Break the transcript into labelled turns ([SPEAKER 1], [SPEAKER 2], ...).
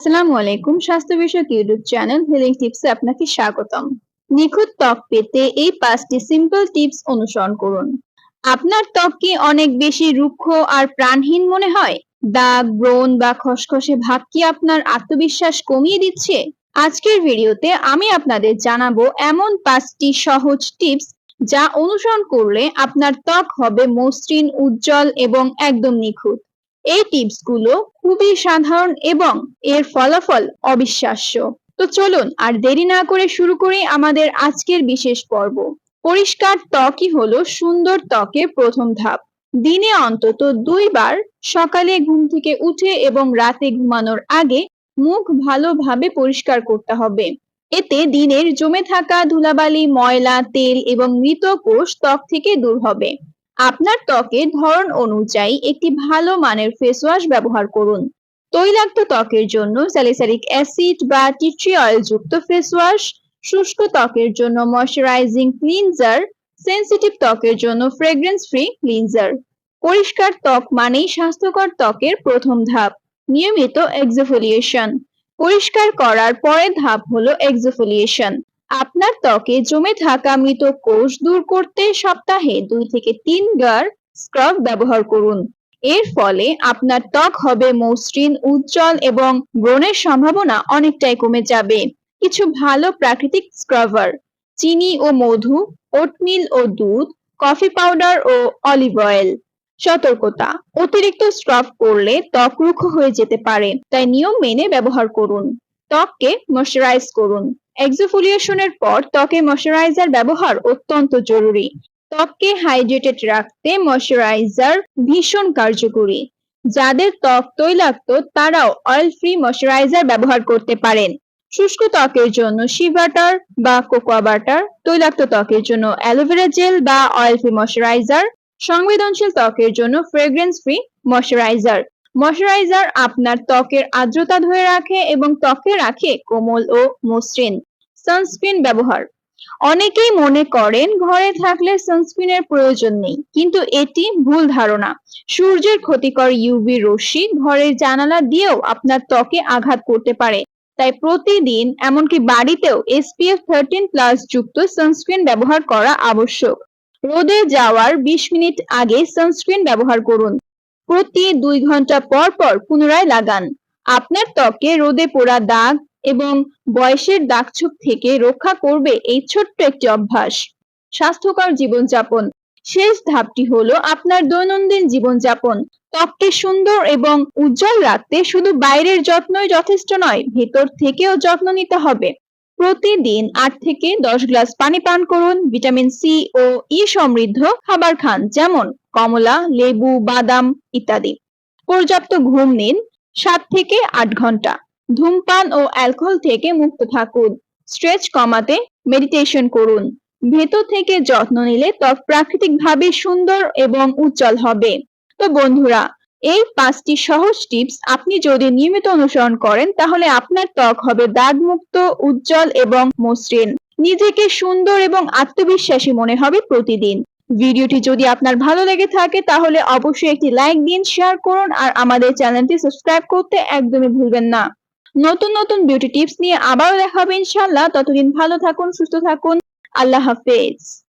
[SPEAKER 1] আসসালামু আলাইকুম। স্বাস্থ্য বিষয়ক ইউটিউব চ্যানেল হিলিং টিপসে আপনাকে স্বাগতম। নিখুঁত ত্বক পেতে এই পাঁচটি সিম্পল টিপস অনুসরণ করুন। আপনার ত্বক অনেক বেশি রুক্ষ আর প্রাণহীন মনে হয়? দাগ, ব্রণ বা খসখসে ভাব কি আপনার আত্মবিশ্বাস কমিয়ে দিচ্ছে? আজকের ভিডিওতে আমি আপনাদের জানাব এমন পাঁচটি সহজ টিপস যা অনুসরণ করলে আপনার ত্বক হবে মসৃণ, উজ্জ্বল এবং একদম নিখুঁত। এই টিপসগুলো খুবই সাধারণ এবং এর ফলাফল অবিশ্বাস্য। তো চলুন আর দেরি না করে শুরু করি আমাদের আজকের বিশেষ পর্ব। পরিষ্কার ত্বকই হলো সুন্দর ত্বকের প্রথম ধাপ। দিনে অন্তত দুইবার সকালে ঘুম থেকে উঠে এবং রাতে ঘুমানোর আগে মুখ ভালোভাবে পরিষ্কার করতে হবে। এতে দিনের জমে থাকা ধুলাবালি, ময়লা, তেল এবং মৃত কোষ ত্বক থেকে দূর হবে। আপনার ত্বকের ধরন অনুযায়ী একটি ভালো মানের ফেস ওয়াশ ব্যবহার করুন। তৈলাক্ত ত্বকের জন্য স্যালিসারিক অ্যাসিড বা টিট্রি অয়েল যুক্ত ফেস ওয়াশ শুষ্ক ত্বকের জন্য ময়শ্চারাইজিং ক্লিনজার সেন্সিটিভ ত্বকের জন্য ফ্রেগ্রেন্স ফ্রি ক্লিনজার পরিষ্কার ত্বক মানেই স্বাস্থ্যকর ত্বকের প্রথম ধাপ, নিয়মিত এক্সোফোলিয়েশন পরিষ্কার করার পরের ধাপ হলো এক্সোফোলিয়েশন আপনার ত্বকে জমে থাকা মৃত কোষ দূর করতে সপ্তাহে দুই থেকে তিন বার স্ক্রাব ব্যবহার করুন। এর ফলে আপনার ত্বক হবে মসৃণ, উজ্জ্বল এবং ব্রণের সম্ভাবনা অনেকটাই কমে যাবে। কিছু ভালো প্রাকৃতিক স্ক্রাবার, চিনি ও মধু, ওটমিল ও দুধ, কফি পাউডার ও অলিভ অয়েল। সতর্কতা, অতিরিক্ত স্ক্রাব করলে ত্বক রুক্ষ হয়ে যেতে পারে, তাই নিয়ম মেনে ব্যবহার করুন। ত্বককে ময়শ্চারাইজ করুন। এক্সোফোলিয়েশনের পর ত্বকে ময়শ্চারাইজার ব্যবহার অত্যন্ত জরুরি। ত্বককে হাইড্রেটেড রাখতে ময়শ্চারাইজার ভীষণ কার্যকরী। যাদের ত্বক তৈলাক্ত, তারাও অয়েল ফ্রি ময়শ্চারাইজার ব্যবহার করতে পারেন। শুষ্ক ত্বকের জন্য শি বাটার বা কোকোয়া বাটার তৈলাক্ত ত্বকের জন্য অ্যালোভেরা জেল বা অয়েল ফ্রি ময়শ্চারাইজার সংবেদনশীল ত্বকের জন্য ফ্রেগ্রেন্স ফ্রি ময়শ্চারাইজার ময়শ্চারাইজার আপনার ত্বকের আর্দ্রতা ধরে রাখে এবং ত্বকে রাখে কোমল ও মসৃণ। সানস্ক্রিন ব্যবহার। অনেকেই মনে করেন ঘরে থাকলে সানস্ক্রিনের প্রয়োজন নেই, কিন্তু এটি ভুল ধারণা। সূর্যের ক্ষতিকর ইউভি রশ্মি ঘরের জানালা দিয়েও আপনার ত্বকে আঘাত করতে পারে। তাই প্রতিদিন, এমনকি বাড়িতেও এসপিএফ থার্টিন প্লাস যুক্ত সানস্ক্রিন ব্যবহার করা আবশ্যক। রোদে যাওয়ার বিশ মিনিট আগে সানস্ক্রিন ব্যবহার করুন। প্রতি দুই ঘণ্টা পর পর পুনরায় লাগান। আপনার ত্বকে রোদে পোড়া দাগ এবং বয়সের দাগছোপ থেকে রক্ষা করবে এই ছোট্ট একটি অভ্যাস। স্বাস্থ্যকর জীবনযাপন। শেষ ধাপটি হলো আপনার দৈনন্দিন জীবনযাপন। ত্বককে সুন্দর এবং উজ্জ্বল রাখতে শুধু বাইরের যত্নই যথেষ্ট নয়, ভেতর থেকেও যত্ন নিতে হবে। প্রতিদিন আট থেকে দশ গ্লাস পানি পান করুন, ভিটামিন সি ও ই সমৃদ্ধ খাবার খান, যেমন কমলা, লেবু, বাদাম ইত্যাদি। পর্যাপ্ত ঘুম নিন সাত থেকে আট ঘণ্টা। ধূমপান ও অ্যালকোহল থেকে মুক্ত থাকুন। স্ট্রেচ কমাতে মেডিটেশন করুন। ভেতর থেকে যত্ন নিলে ত্বক প্রাকৃতিকভাবে সুন্দর এবং উজ্জ্বল হবে। তো বন্ধুরা, এই পাঁচটি সহজ টিপস আপনি যদি নিয়মিত অনুসরণ করেন, তাহলে আপনার ত্বক হবে দাগমুক্ত, উজ্জ্বল এবং মসৃণ। নিজেকে সুন্দর এবং আত্মবিশ্বাসী মনে হবে প্রতিদিন। ভিডিওটি যদি আপনার ভালো লেগে থাকে, তাহলে অবশ্যই একটি লাইক দিন শেয়ার করুন, আর আমাদের চ্যানেলটি সাবস্ক্রাইব করতে একদমই ভুলবেন না। নতুন নতুন বিউটি টিপস নিয়ে আবারও দেখা হবে ইনশাল্লাহ ততদিন ভালো থাকুন, সুস্থ থাকুন। আল্লাহ হাফেজ।